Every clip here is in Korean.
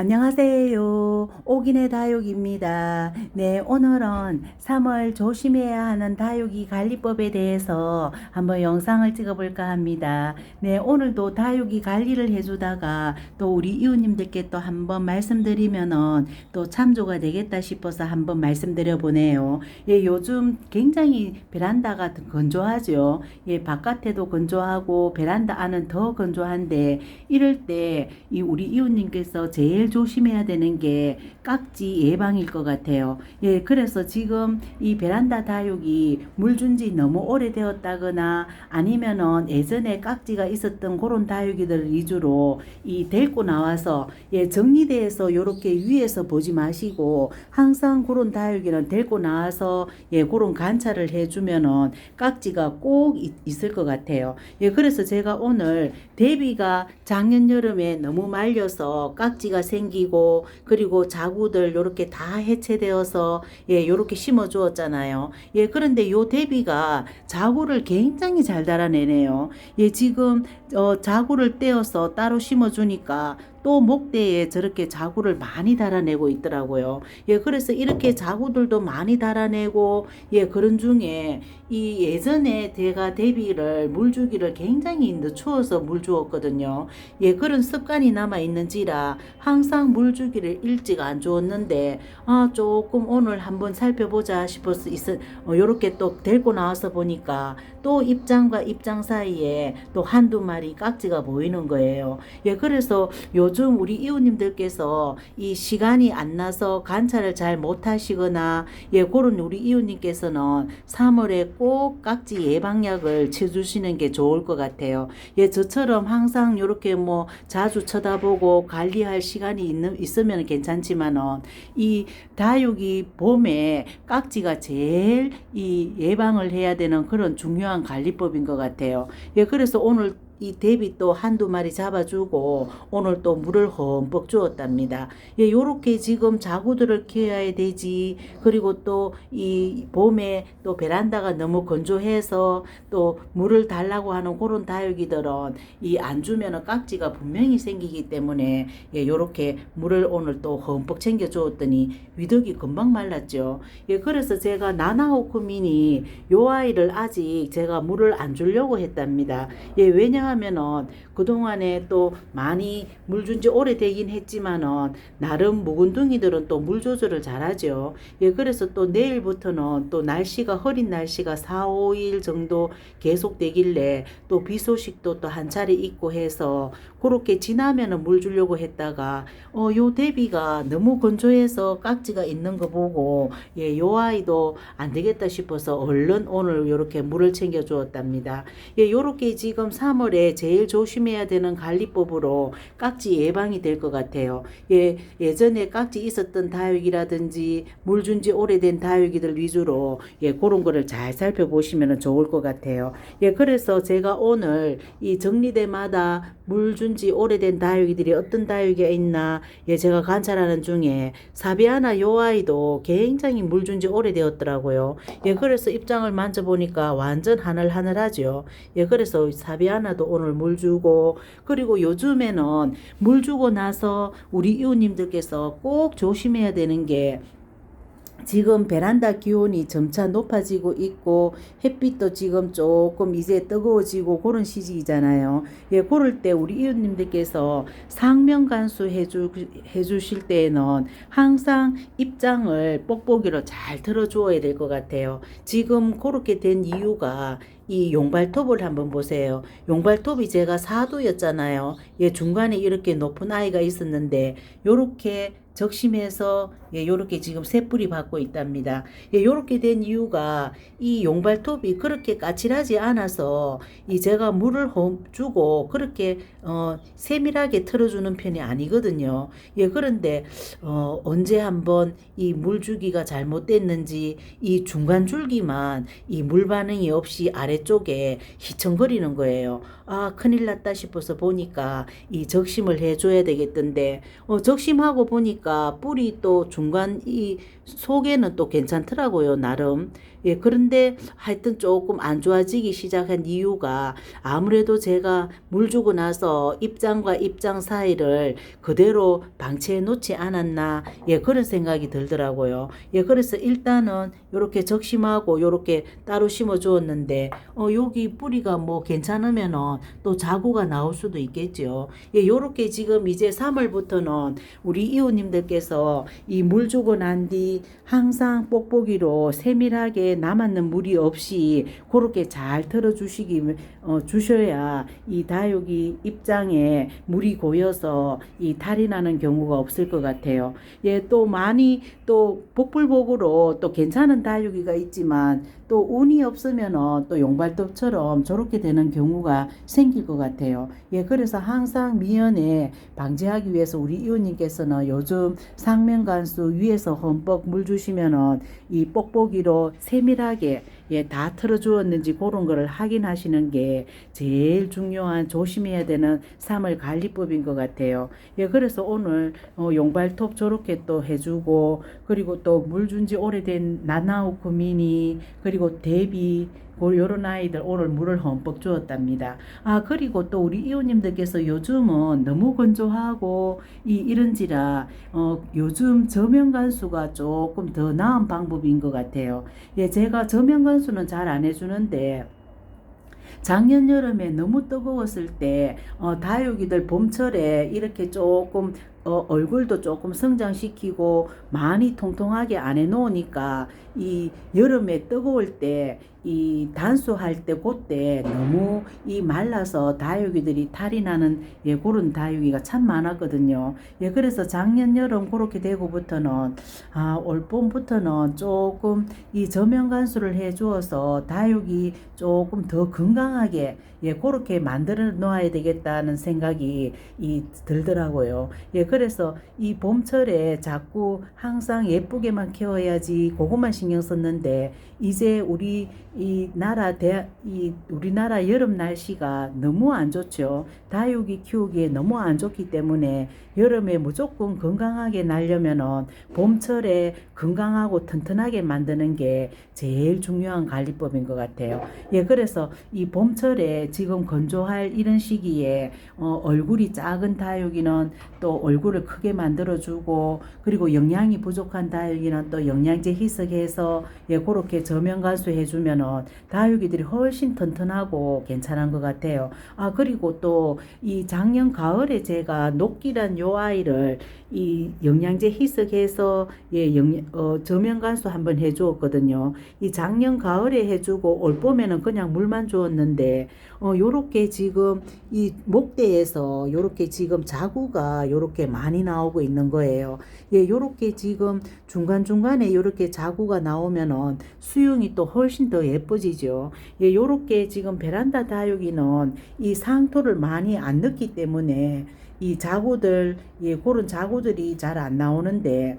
안녕하세요. 오긴의 다육입니다. 네, 오늘은 3월 조심해야 하는 다육이 관리법에 대해서 한번 영상을 찍어볼까 합니다. 네, 오늘도 다육이 관리를 해주다가 또 우리 이웃님들께 또 한번 말씀드리면은 또 참조가 되겠다 싶어서 한번 말씀드려 보네요. 예, 요즘 굉장히 베란다가 건조하죠. 예, 바깥에도 건조하고 베란다 안은 더 건조한데 이럴 때 이 우리 이웃님께서 제일 조심해야 되는 게 깍지 예방일 것 같아요. 예, 그래서 지금 이 베란다 다육이 물 준 지 너무 오래되었다거나 아니면은 예전에 깍지가 있었던 그런 다육이들 위주로 이 데리고 나와서 예, 정리대에서 요렇게 위에서 보지 마시고 항상 그런 다육이는 데리고 나와서 예, 그런 관찰을 해주면은 깍지가 꼭 있, 있을 것 같아요. 예, 그래서 제가 오늘 대비가 작년 여름에 너무 말려서 깍지가 생기고 그리고 자구들 요렇게 다 해체되어서 예, 요렇게 심어 주었잖아요. 예, 그런데 요 대비가 자구를 굉장히 잘 달아내네요. 예, 지금 어, 자구를 떼어서 따로 심어 주니까 또 목대에 저렇게 자구를 많이 달아내고 있더라고요. 예, 그래서 이렇게 자구들도 많이 달아내고, 예, 그런 중에 이 예전에 제가 대비를 물 주기를 굉장히 늦추어서 물 주었거든요. 예, 그런 습관이 남아 있는지라 항상 물 주기를 일찍 안 주었는데, 아, 조금 오늘 한번 살펴보자 싶어서 있어, 어, 요렇게 또 데리고 나와서 보니까 또 입장과 입장 사이에 또 한두 마리 깍지가 보이는 거예요. 예, 그래서 요즘 우리 이웃님들께서 이 시간이 안 나서 관찰을 잘 못하시거나 예, 그런 우리 이웃님께서는 3월에 꼭 깍지 예방약을 쳐주시는 게 좋을 것 같아요. 예, 저처럼 항상 이렇게 뭐 자주 쳐다보고 관리할 시간이 있는, 있으면 괜찮지만은 이 다육이 봄에 깍지가 제일 이 예방을 해야 되는 그런 중요한 관리법인 것 같아요. 예, 그래서 오늘 이 대비 또 한두 마리 잡아주고 오늘 또 물을 흠뻑 주었답니다. 예, 요렇게 지금 자구들을 키워야 되지. 그리고 또 이 봄에 또 베란다가 너무 건조해서 또 물을 달라고 하는 그런 다육이들은 이 안 주면은 깍지가 분명히 생기기 때문에 예, 요렇게 물을 오늘 또 흠뻑 챙겨 주었더니 위덕이 금방 말랐죠. 예, 그래서 제가 나나호크민이 요 아이를 아직 제가 물을 안 주려고 했답니다. 예, 왜냐 하면은 그동안에 또 많이 물 준 지 오래되긴 했지만은 나름 묵은둥이들은 또 물 조절을 잘하죠. 예, 그래서 또 내일부터는 또 날씨가 흐린 날씨가 4, 5일 정도 계속 되길래 또 비 소식도 또 한 차례 있고 해서 그렇게 지나면은 물 주려고 했다가 어, 요 대비가 너무 건조해서 깍지가 있는 거 보고 예, 요 아이도 안 되겠다 싶어서 얼른 오늘 요렇게 물을 챙겨 주었답니다. 예, 요렇게 지금 3월에 제일 조심해야 되는 관리법으로 깍지 예방이 될 것 같아요. 예, 예전에 깍지 있었던 다육이라든지 물준 지 오래된 다육이들 위주로 예, 그런 거를 잘 살펴보시면 좋을 것 같아요. 예, 그래서 제가 오늘 이 정리대마다 물 준 지 오래된 다육이들이 어떤 다육이 있나 예, 제가 관찰하는 중에 사비아나 요 아이도 굉장히 물 준 지 오래되었더라고요. 예, 그래서 입장을 만져보니까 완전 하늘하늘하죠. 예, 그래서 사비아나도 오늘 물 주고 그리고 요즘에는 물 주고 나서 우리 이웃님들께서 꼭 조심해야 되는 게 지금 베란다 기온이 점차 높아지고 있고 햇빛도 지금 조금 이제 뜨거워지고 그런 시기잖아요. 예, 그럴 때 우리 이웃님들께서 상면 간수 해주, 해주실 때에는 항상 입장을 뽁뽁이로 잘 틀어주어야 될 것 같아요. 지금 그렇게 된 이유가 이 용발톱을 한번 보세요. 용발톱이 제가 4도였잖아요. 예, 중간에 이렇게 높은 아이가 있었는데 요렇게 적심해서 예, 요렇게 지금 새뿌리 받고 있답니다. 예, 요렇게 된 이유가 이 용발톱이 그렇게 까칠하지 않아서 이 제가 물을 홈 주고 그렇게 어 세밀하게 틀어주는 편이 아니거든요. 예, 그런데 어 언제 한번 이 물 주기가 잘못됐는지 이 중간 줄기만 이 물 반응이 없이 아래쪽에 휘청거리는 거예요. 아, 큰일 났다 싶어서 보니까 이 적심을 해줘야 되겠던데, 어, 적심하고 보니까 뿌리 또 중간 이 속에는 또 괜찮더라고요, 나름. 예, 그런데 하여튼 조금 안 좋아지기 시작한 이유가 아무래도 제가 물 주고 나서 입장과 입장 사이를 그대로 방치해 놓지 않았나, 예, 그런 생각이 들더라고요. 예, 그래서 일단은 요렇게 적심하고 요렇게 따로 심어 주었는데, 어, 여기 뿌리가 뭐 괜찮으면은 또 자구가 나올 수도 있겠죠. 예, 요렇게 지금 이제 3월부터는 우리 이웃님들께서 이 물 주고 난 뒤 항상 뽁뽁이로 세밀하게 남았는 물이 없이 그렇게 잘 틀어 주시기 어, 주셔야 이 다육이 입장에 물이 고여서 이 탈이 나는 경우가 없을 것 같아요. 예, 또 많이 또 복불복으로 또 괜찮은 다육이가 있지만 또 운이 없으면은 또 용발톱처럼 저렇게 되는 경우가 생길 것 같아요. 예, 그래서 항상 미연에 방지하기 위해서 우리 이웃님께서는 요즘 상면간수 위에서 흠뻑 물 주시면은 이 뽁뽁이로 세밀하게 예, 다 틀어주었는지 그런 거를 확인하시는 게 제일 중요한 조심해야 되는 3월 관리법인 것 같아요. 예, 그래서 오늘 어, 용발톱 저렇게 또 해주고 그리고 또 물 준 지 오래된 나나우크 미니 그리고 대비 그 요런 아이들 오늘 물을 흠뻑 주었답니다. 아 그리고 또 우리 이웃님들께서 요즘은 너무 건조하고 이 이런지라 어 요즘 저면 간수가 조금 더 나은 방법인 것 같아요. 예 제가 저면 간수는 잘 안 해주는데 작년 여름에 너무 뜨거웠을 때 어, 다육이들 봄철에 이렇게 조금 어, 얼굴도 조금 성장시키고 많이 통통하게 안 해놓으니까 이 여름에 뜨거울 때 이 단수할 때 그때 너무 이 말라서 다육이들이 탈이 나는 예 그런 다육이가 참 많았거든요. 예 그래서 작년 여름 그렇게 되고부터는 아올 봄부터는 조금 이 저면 간수를 해 주어서 다육이 조금 더 건강하게 예 그렇게 만들어 놓아야 되겠다는 생각이 이 들더라고요. 예서 이 봄철에 자꾸 항상 예쁘게만 키워야지 그것만 신경 썼는데 이제 우리 이 나라 대, 이 우리나라 여름 날씨가 너무 안 좋죠. 다육이 키우기에 너무 안 좋기 때문에 여름에 무조건 건강하게 날려면은 봄철에 건강하고 튼튼하게 만드는 게 제일 중요한 관리법인 것 같아요. 예, 그래서 이 봄철에 지금 건조할 이런 시기에 어, 얼굴이 작은 다육이는 또 얼굴 을 크게 만들어주고 그리고 영양이 부족한 다육이는 또 영양제 희석해서 예, 그렇게 저면 간수 해주면은 다육이들이 훨씬 튼튼하고 괜찮은 것 같아요. 아 그리고 또 이 작년 가을에 제가 녹기란 요 아이를 이 영양제 희석해서 예, 영, 어, 저면 간수 한번 해주었거든요. 이 작년 가을에 해주고 올 봄에는 그냥 물만 주었는데 어, 요렇게 지금 이 목대에서 요렇게 지금 자구가 요렇게 많이 나오고 있는 거예요. 예, 요렇게 지금 중간중간에 요렇게 자구가 나오면은 수영이 또 훨씬 더 예뻐지죠. 예, 요렇게 지금 베란다 다육이는 이 상토를 많이 안 넣기 때문에 이 자구들, 예, 그런 자구들이 잘 안 나오는데,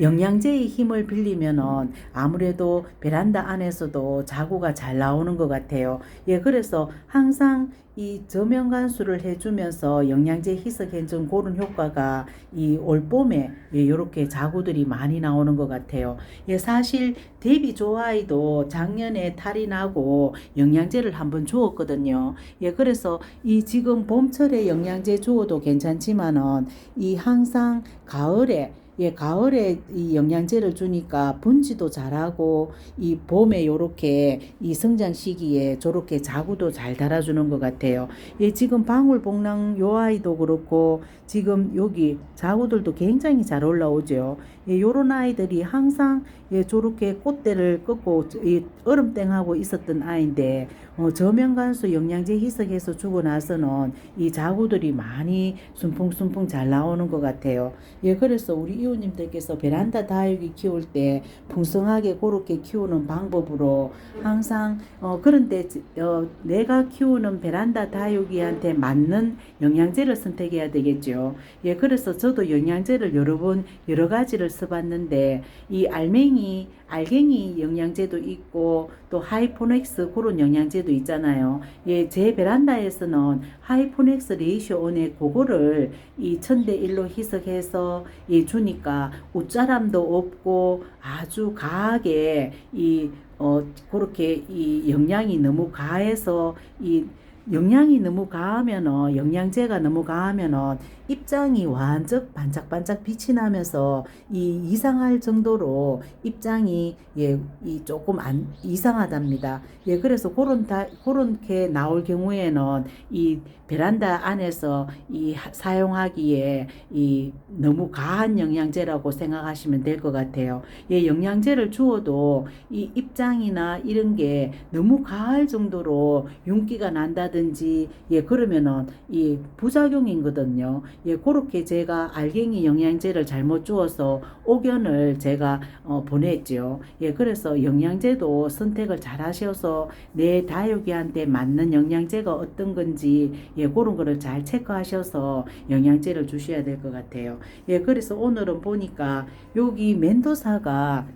영양제의 힘을 빌리면은 아무래도 베란다 안에서도 자구가 잘 나오는 것 같아요. 예, 그래서 항상 이 저면 간수를 해주면서 영양제 희석해준 그런 효과가 이 올봄에 예, 요렇게 자구들이 많이 나오는 것 같아요. 예, 사실 데비 조아이도 작년에 탈이 나고 영양제를 한번 주었거든요. 예, 그래서 이 지금 봄철에 영양제 주어도 괜찮지만은 이 항상 가을에 예, 가을에 이 영양제를 주니까 분지도 잘하고 이 봄에 요렇게 이 성장 시기에 저렇게 자구도 잘 달아주는 것 같아요. 예, 지금 방울복랑 요 아이도 그렇고 지금 여기 자구들도 굉장히 잘 올라오죠. 예, 요런 아이들이 항상 예, 저렇게 꽃대를 꺾고 이 얼음땡하고 있었던 아이인데 어, 저면간수 영양제 희석해서 주고 나서는 이 자구들이 많이 순풍순풍 잘 나오는 것 같아요. 예, 그래서 우리 이웃님들께서 베란다 다육이 키울 때 풍성하게 그렇게 키우는 방법으로 항상 어, 그런데 어, 내가 키우는 베란다 다육이한테 맞는 영양제를 선택해야 되겠죠. 예, 그래서 저도 영양제를 여러 번 여러 가지를 써봤는데 이 알맹이 알갱이 영양제도 있고 또 하이포넥스 그런 영양제도 있잖아요. 예, 제 베란다에서는 하이포넥스 원에 그거를 이 천대 일로 희석해서 예, 주니까 보니까 옷자람도 없고 아주 가하게 이 어 그렇게 이 영양이 너무 가해서 이 영양이 너무 가하면은 영양제가 너무 가하면은 입장이 완전 반짝반짝 빛이 나면서 이 이상할 정도로 입장이 예, 이 조금 안 이상하답니다. 예, 그래서 그런 다 그렇게 나올 경우에는 이 베란다 안에서 이 하- 사용하기에 이 너무 가한 영양제라고 생각하시면 될 것 같아요. 예, 영양제를 주어도 이 입장이나 이런 게 너무 가할 정도로 윤기가 난다든지 예, 그러면은 이 부작용이거든요. 예, 그렇게 제가 알갱이 영양제를 잘못 주어서 옥연을 제가 어, 보냈죠. 예, 그래서 영양제도 선택을 잘 하셔서 내 다육이한테 맞는 영양제가 어떤 건지 예, 그런 거를 잘 체크하셔서 영양제를 주셔야 될 것 같아요. 예, 그래서 오늘은 보니까 여기 멘도사가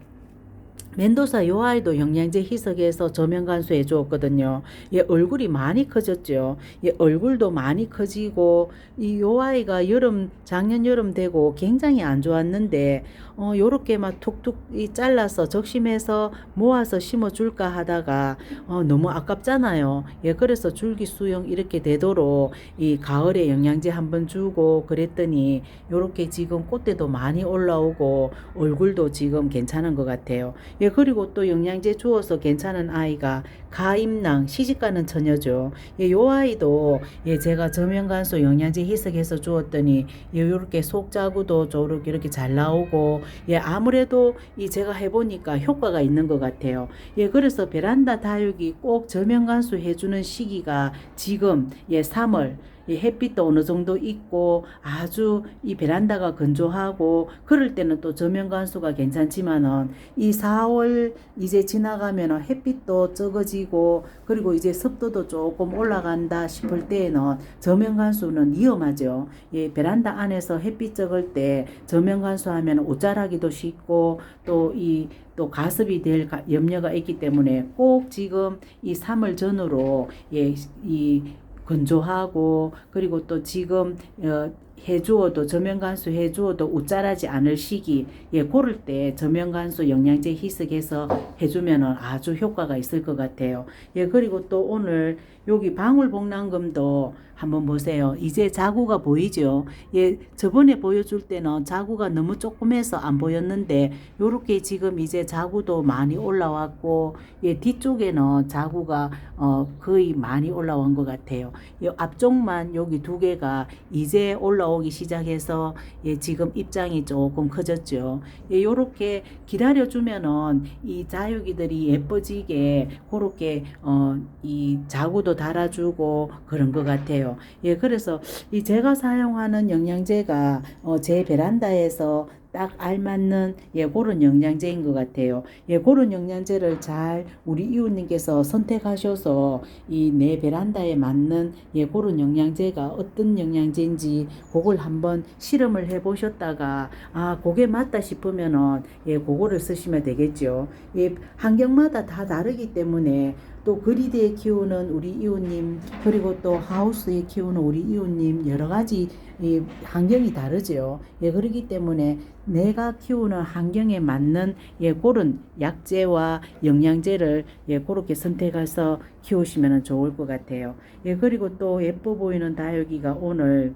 멘도사 요 아이도 영양제 희석해서 저면 간수해 주었거든요. 예, 얼굴이 많이 커졌죠. 예, 얼굴도 많이 커지고 이 요 아이가 여름 작년 여름 되고 굉장히 안 좋았는데 어 요렇게 막 툭툭 이 잘라서 적심해서 모아서 심어 줄까 하다가 어 너무 아깝잖아요. 예, 그래서 줄기 수용 이렇게 되도록 이 가을에 영양제 한번 주고 그랬더니 요렇게 지금 꽃대도 많이 올라오고 얼굴도 지금 괜찮은 것 같아요. 예, 그리고 또 영양제 주어서 괜찮은 아이가 가임낭 시집가는 처녀죠. 예, 요 아이도 예, 제가 저면간소 영양제 희석해서 주었더니 예, 요렇게 속자구도 저렇게 이렇게 잘 나오고 예, 아무래도 이 제가 해보니까 효과가 있는 것 같아요. 예, 그래서 베란다 다육이 꼭 저면간수 해주는 시기가 지금 예, 3월 이 햇빛도 어느 정도 있고 아주 이 베란다가 건조하고 그럴 때는 또 저면 간수가 괜찮지만은 이 4월 이제 지나가면은 햇빛도 적어지고 그리고 이제 습도도 조금 올라간다 싶을 때에는 저면 간수는 위험하죠. 예, 베란다 안에서 햇빛 적을 때 저면 간수하면 옷자라기도 쉽고 또이또 가습이 될 가- 염려가 있기 때문에 꼭 지금 이 3월 전으로 예, 이 건조하고 그리고 또 지금 어, 해주어도 저면간수 해주어도 웃자라지 않을 시기 예 고를 때 저면간수 영양제 희석해서 해주면은 아주 효과가 있을 것 같아요. 예 그리고 또 오늘 여기 방울복랑금도 한번 보세요. 이제 자구가 보이죠? 예 저번에 보여줄 때는 자구가 너무 조금해서 안 보였는데 요렇게 지금 이제 자구도 많이 올라왔고 예 뒤쪽에는 자구가 어 거의 많이 올라온 것 같아요. 이 앞쪽만 여기 두 개가 이제 올라 오기 시작해서 예, 지금 입장이 조금 커졌죠. 예, 요렇게 기다려 주면은 이 자유기들이 예뻐지게 그렇게 어, 이 자구도 달아주고 그런 것 같아요. 예, 그래서 이 제가 사용하는 영양제가 어, 제 베란다에서 딱 알맞는 예 그런 영양제인 것 같아요. 예 그런 영양제를 잘 우리 이웃님께서 선택하셔서 이 내 베란다에 맞는 예 그런 영양제가 어떤 영양제인지 그걸 한번 실험을 해 보셨다가 아 그게 맞다 싶으면은 예 그거를 쓰시면 되겠죠. 예 환경마다 다 다르기 때문에 또 그리드에 키우는 우리 이웃님 그리고 또 하우스에 키우는 우리 이웃님 여러 가지 이 환경이 다르죠. 예 그렇기 때문에 내가 키우는 환경에 맞는 예 그런 약재와 영양제를 예 그렇게 선택해서 키우시면 좋을 것 같아요. 예 그리고 또 예뻐 보이는 다육이가 오늘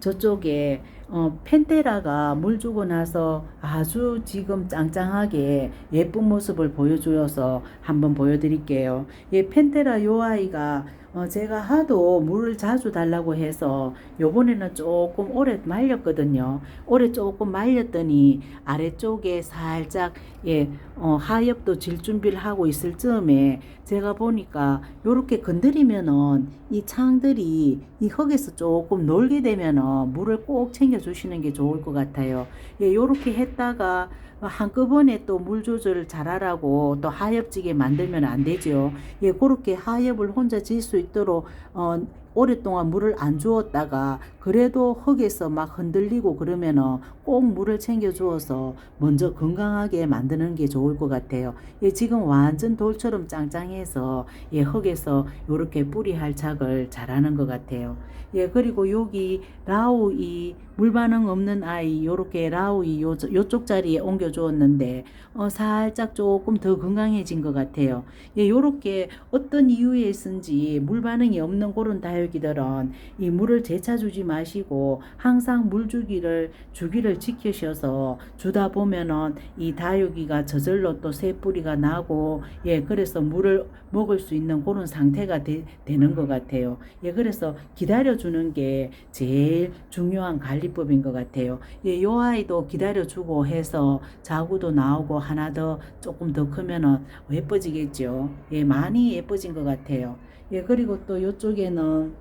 저쪽에 어, 펜테라가 물 주고 나서 아주 지금 짱짱하게 예쁜 모습을 보여주어서 한번 보여드릴게요. 예, 펜테라 요 아이가 어, 제가 하도 물을 자주 달라고 해서 요번에는 조금 오래 말렸거든요. 오래 조금 말렸더니 아래쪽에 살짝 예, 어, 하엽도 질 준비를 하고 있을 즈음에 제가 보니까 요렇게 건드리면은 이 창들이 이 흙에서 조금 놀게 되면은 물을 꼭 챙겨 주시는 게 좋을 것 같아요. 예, 요렇게 했다가 한꺼번에 또 물 조절을 잘하라고 또 하엽지게 만들면 안 되죠. 예, 그렇게 하엽을 혼자 질 수 있 도록 어, 오랫동안 물을 안 주었다가 그래도 흙에서 막 흔들리고 그러면은 꼭 물을 챙겨 주어서 먼저 건강하게 만드는 게 좋을 것 같아요. 예, 지금 완전 돌처럼 짱짱해서 예, 흙에서 요렇게 뿌리 할착을 잘하는 것 같아요. 예, 그리고 여기 라우 이 물 반응 없는 아이 요렇게 라우이 요, 요쪽 자리에 옮겨 주었는데 어, 살짝 조금 더 건강해진 것 같아요. 예, 요렇게 어떤 이유에 있은지 물 반응이 없는 그런 다육이들은 이 물을 재차 주지 마시고 항상 물 주기를 주기를 지키셔서 주다 보면은 이 다육이가 저절로 또 새 뿌리가 나고 예 그래서 물을 먹을 수 있는 그런 상태가 되, 되는 것 같아요. 예 그래서 기다려 주는 게 제일 중요한 관리 법인 것 같아요. 예, 요 아이도 기다려 주고 해서 자구도 나오고 하나 더 조금 더 크면은 예뻐지겠죠. 예, 많이 예뻐진 것 같아요. 예, 그리고 또 요쪽에는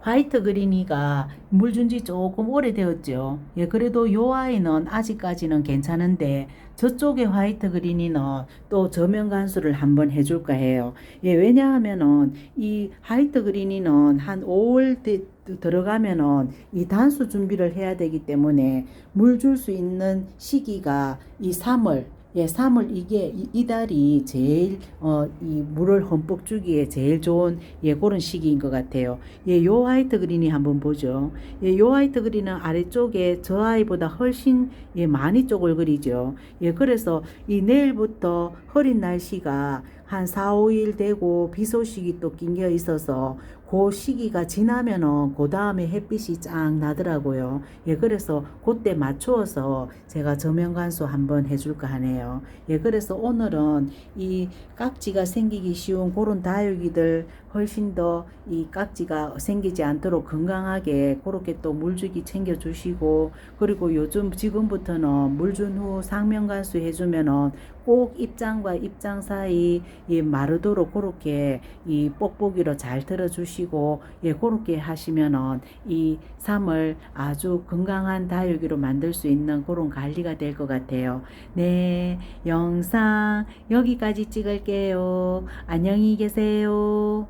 화이트 그린이가 물 준 지 조금 오래되었죠. 예, 그래도 요 아이는 아직까지는 괜찮은데 저쪽에 화이트 그린이는 또 저면 간수를 한번 해줄까 해요. 예, 왜냐하면은 이 화이트 그린이는 한 5월 때 들어가면은 이 단수 준비를 해야 되기 때문에 물 줄 수 있는 시기가 이 3월 예, 3월 이게 이, 이 달이 제일 어, 이 물을 흠뻑 주기에 제일 좋은 예, 그런 시기인 것 같아요. 예, 요 화이트 그린이 한번 보죠. 예, 요 화이트 그린은 아래쪽에 저 아이보다 훨씬 예, 많이 쪼글거리죠. 예, 그래서 이 내일부터 흐린 날씨가 한 4, 5일 되고 비 소식이 또 낑겨 있어서 그 시기가 지나면은 그 다음에 햇빛이 쫙 나더라고요. 예, 그래서 그때 맞추어서 제가 저면 간수 한번 해줄까 하네요. 예, 그래서 오늘은 이 깍지가 생기기 쉬운 그런 다육이들 훨씬 더 이 깍지가 생기지 않도록 건강하게 그렇게 또 물주기 챙겨주시고 그리고 요즘 지금부터는 물준 후 상면 간수 해주면은 꼭 입장과 입장 사이 이 마르도록 그렇게 이 뽁뽁이로 잘 들어주시고 예 그렇게 하시면은 이 삶을 아주 건강한 다육이로 만들 수 있는 그런 관리가 될 것 같아요. 네 영상 여기까지 찍을게요. 안녕히 계세요.